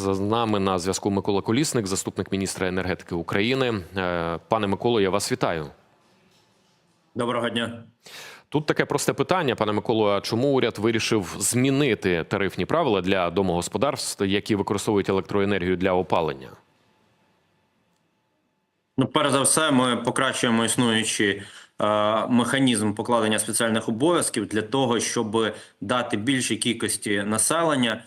З нами на зв'язку Микола Колісник, заступник міністра енергетики України. Е, Пане Миколо, я вас вітаю. Доброго дня. Тут таке просте питання, пане Миколо. А чому уряд вирішив змінити тарифні правила для домогосподарств, які використовують електроенергію для опалення? Ну, перш за все, ми покращуємо існуючий е, механізм покладення спеціальних обов'язків для того, щоб дати більшій кількості населення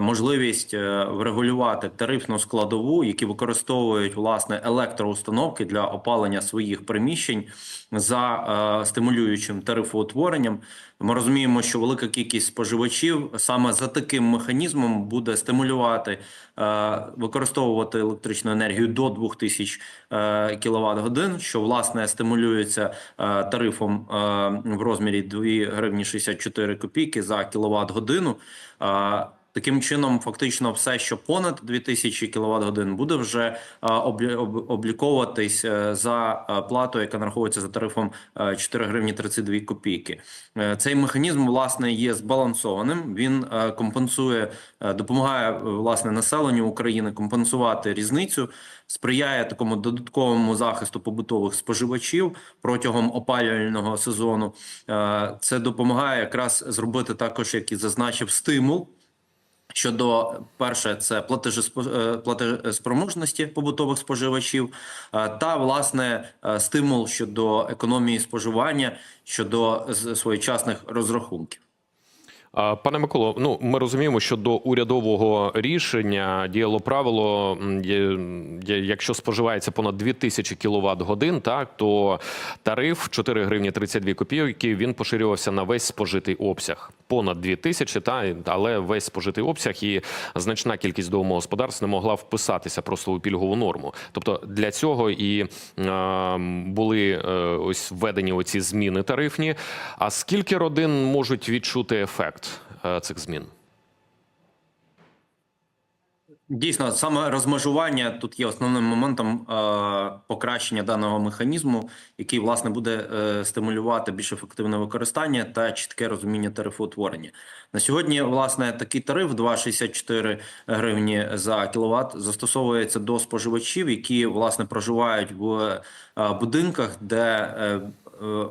можливість е, врегулювати тарифну складову, які використовують власне електроустановки для опалення своїх приміщень за е, стимулюючим тарифоутворенням. Ми розуміємо, що велика кількість споживачів саме за таким механізмом буде стимулювати е, використовувати електричну енергію до 2000 е, кВт годин, що власне стимулюється е, тарифом е, в розмірі 2 гривні 64 копійки за кіловат годину. Е, Таким чином, фактично, все, що понад 2000 кВт годин, буде вже е, обліковуватись е, за е, платою, яка нараховується за тарифом е, 4 гривні 32 копійки. Цей механізм власне є збалансованим. Він компенсує, допомагає власне населенню України компенсувати різницю, сприяє такому додатковому захисту побутових споживачів протягом опалювального сезону. Це допомагає якраз зробити також, як і зазначив, стимул. Щодо перше, це е, платежеспроможності побутових споживачів, е, та власне е, стимул щодо економії споживання щодо своєчасних розрахунків. Пане Миколо, ну ми розуміємо, що до урядового рішення діяло правило, якщо споживається понад 2000 кВт годин, так то тариф 4 гривні 32 копійки він поширювався на весь спожитий обсяг. Понад 2000, та але весь спожитий обсяг і значна кількість домогосподарств не могла вписатися просто у пільгову норму. Тобто для цього і е, були е, ось введені оці зміни тарифні. А скільки родин можуть відчути ефект цих змін? Дійсно, саме розмежування тут є основним моментом е, покращення даного механізму, який власне буде е, стимулювати більш ефективне використання та чітке розуміння тарифоутворення. На сьогодні, власне, такий тариф 2,64 гривні за кіловат застосовується до споживачів, які власне проживають в е, будинках, де е, е,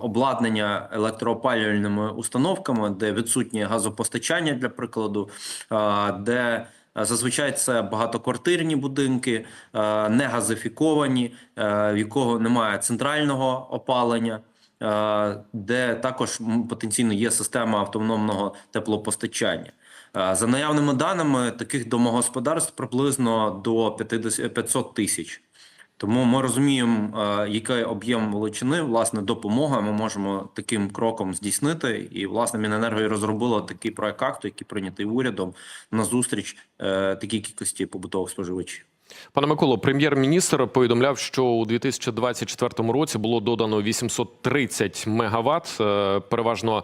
обладнання електроопалювальними установками, де відсутнє газопостачання для прикладу, е, де Е, Зазвичай це багатоквартирні будинки, е, не газифіковані, е, в якого немає центрального опалення, е, де також потенційно є система автономного теплопостачання. Е, За наявними даними, таких домогосподарств приблизно до 50 500 тисяч. Тому ми розуміємо, е, який об'єм величини власне допомога ми можемо таким кроком здійснити. І власне Міненерго і розробило такий проект акту, який прийнятий урядом на зустріч е, такій кількості побутових споживачів. Пане Миколо, прем'єр-міністр повідомляв, що у 2024 році було додано 830 мегаватт, е, переважно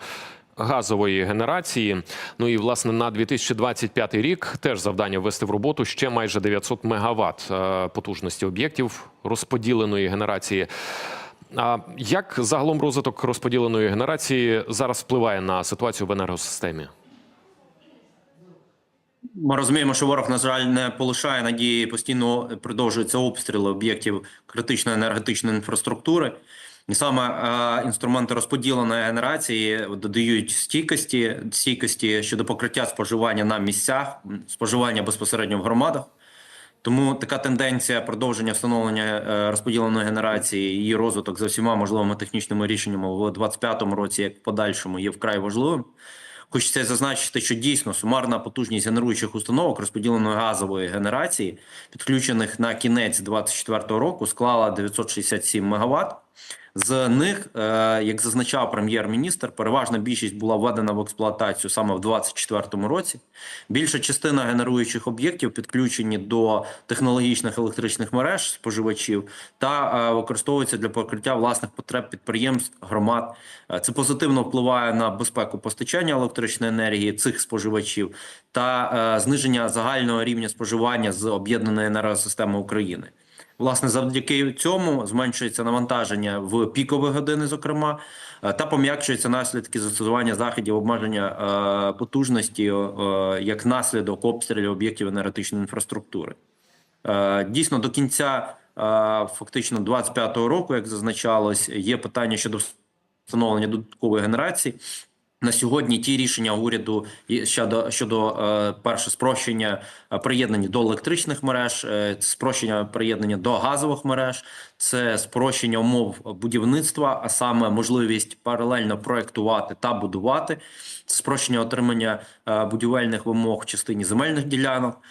газової генерації. Ну і власне на 2025 рік теж завдання ввести в роботу ще майже 900 мегаватт е, потужності об'єктів розподіленої генерації. А як загалом розвиток розподіленої генерації зараз впливає на ситуацію в енергосистемі? Ми розуміємо, що ворог, на жаль, не полишає надії, постійно продовжуються обстріли об'єктів критичної енергетичної інфраструктури. І саме е, інструменти розподіленої генерації додають стійкості, стійкості щодо покриття споживання на місцях, споживання безпосередньо в громадах. Тому така тенденція продовження встановлення е, розподіленої генерації, її розвиток за всіма можливими технічними рішеннями в 2025 році, як в подальшому, є вкрай важливим. Хочеться зазначити, що дійсно сумарна потужність генеруючих установок розподіленої газової генерації, підключених на кінець 2024 року, склала 967 МВт. З них, е, як зазначав прем'єр-міністр, переважна більшість була введена в експлуатацію саме в 2024 році. Більша частина генеруючих об'єктів підключені до технологічних електричних мереж споживачів та е, використовуються для покриття власних потреб підприємств, громад. Е, Це позитивно впливає на безпеку постачання електричної енергії цих споживачів та зниження загального рівня споживання з об'єднаної енергосистеми України. Власне, завдяки цьому зменшується навантаження в пікові години, зокрема, е, та пом'якшуються наслідки застосування заходів обмеження е, потужності е, як наслідок обстрілів об'єктів енергетичної інфраструктури. Дійсно, до кінця фактично 25-го року, як зазначалось, є питання щодо встановлення додаткової генерації. На сьогодні ті рішення уряду щодо щодо е, перше спрощення е, приєднання до електричних мереж, е, спрощення приєднання до газових мереж, це спрощення умов будівництва, а саме можливість паралельно проектувати та будувати, спрощення отримання будівельних вимог в частині земельних ділянок.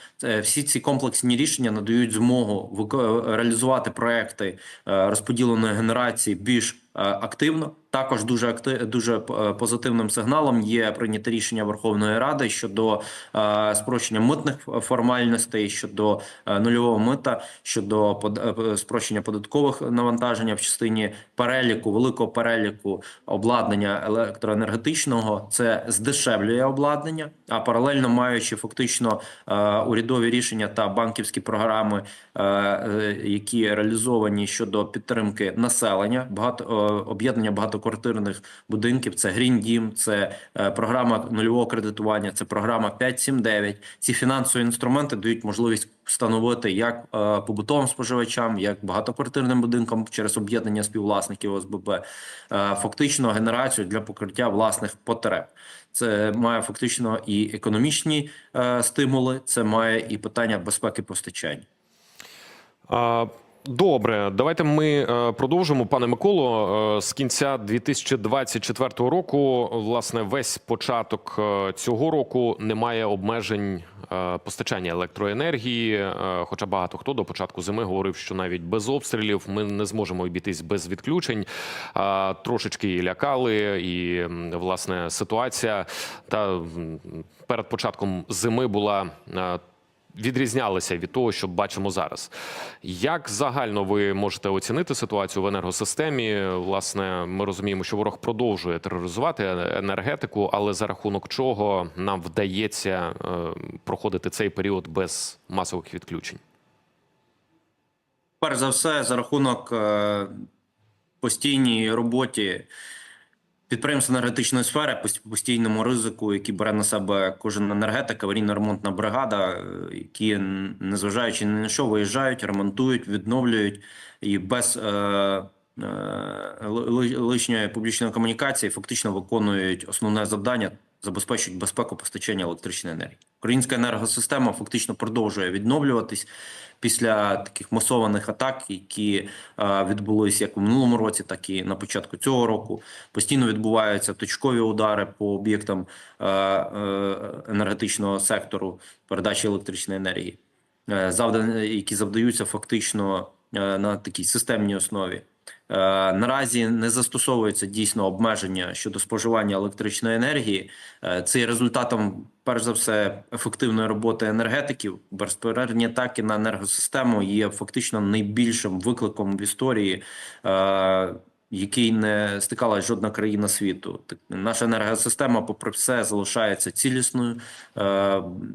Всі ці комплексні рішення надають змогу реалізувати проекти розподіленої генерації більш активно. Також дуже акти... дуже е, позитивним сигналом є прийняте рішення Верховної Ради щодо е, спрощення митних формальностей, щодо е, нульового мита, щодо под- е, спрощення податкових навантаження в частині переліку, великого переліку обладнання електроенергетичного. Це здешевлює обладнання, а паралельно маючи фактично е, урядові рішення та банківські програми, е, е, які реалізовані щодо підтримки населення, багато е, об'єднання багатоквартирних будинків. Це Green Дім, це е, програма нульового кредитування, це програма 579. Ці фінансові інструменти дають можливість встановити як е, побутовим споживачам, як багатоквартирним будинкам через об'єднання співвласників ОСББ, е, фактично генерацію для покриття власних потреб. Це має фактично і економічні стимули, це має і питання безпеки постачання. Добре, давайте ми е, продовжимо, пане Миколо. Е, З кінця 2024 року, власне, весь початок е, цього року немає обмежень постачання електроенергії. Хоча багато хто до початку зими говорив, що навіть без обстрілів ми не зможемо обійтись без відключень. Трошечки і лякали, і власне ситуація та перед початком зими була. Е, відрізнялися від того, що бачимо зараз. Як загально ви можете оцінити ситуацію в енергосистемі? Власне, ми розуміємо, що ворог продовжує тероризувати енергетику, але за рахунок чого нам вдається е, проходити цей період без масових відключень? Перш за все, за рахунок е, постійній роботі підприємств енергетичної сфери, пост- постійному ризику, який бере на себе кожен енергетик, аварійно-ремонтна бригада, е, які, незважаючи на що, виїжджають, ремонтують, відновлюють і без е, е, лишньої публічної комунікації фактично виконують основне завдання. Забезпечують безпеку постачання електричної енергії. Українська енергосистема фактично продовжує відновлюватись після таких масованих атак, які е, відбулись як у минулому році, так і на початку цього року. Постійно відбуваються точкові удари по об'єктам е, е, енергетичного сектору передачі електричної енергії, е, завда- які завдаються фактично на такій системній основі. Е, Наразі не застосовується дійсно обмеження щодо споживання електричної енергії. Е, Це є результатом, перш за все, ефективної роботи енергетиків. Безперервні атаки на енергосистему є фактично найбільшим викликом в історії, е, який не стикалась жодна країна світу. Наша енергосистема, попри все, залишається цілісною,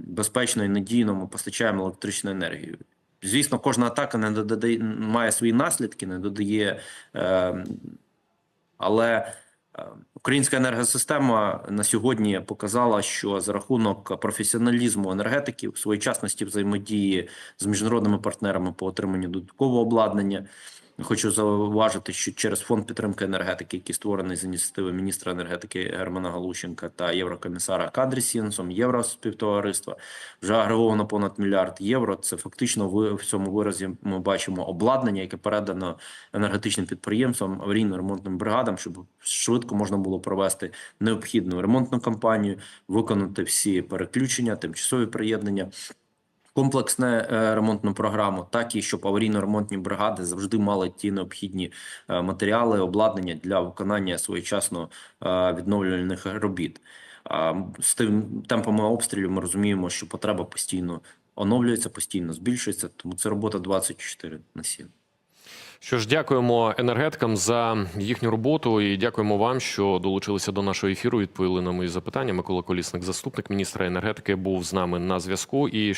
безпечною, надійною. Ми постачаємо електричну енергію. Звісно, кожна атака не додає має свої наслідки, не додає. Е, але е, українська енергосистема на сьогодні показала, що за рахунок професіоналізму енергетиків, своєчасності взаємодії з міжнародними партнерами по отриманню додаткового обладнання. Хочу зауважити, що через фонд підтримки енергетики, який створений з ініціативи міністра енергетики Германа Галущенка та єврокомісара Кадрі Сінсом, євроспівтовариства, вже агреговано понад мільярд євро. Це фактично ви в цьому виразі ми бачимо обладнання, яке передано енергетичним підприємствам, аварійно-ремонтним бригадам, щоб швидко можна було провести необхідну ремонтну кампанію, виконати всі переключення, тимчасові приєднання. Комплексне е, ремонтну програму, так і щоб аварійно-ремонтні бригади завжди мали ті необхідні е, матеріали, обладнання для виконання своєчасно е, відновлювальних робіт. З тим темпами обстрілів ми розуміємо, що потреба постійно оновлюється, постійно збільшується, тому це робота 24 на 7. Що ж, дякуємо енергетикам за їхню роботу і дякуємо вам, що долучилися до нашого ефіру. Відповіли на мої запитання. Микола Колісник, заступник міністра енергетики, був з нами на зв'язку. І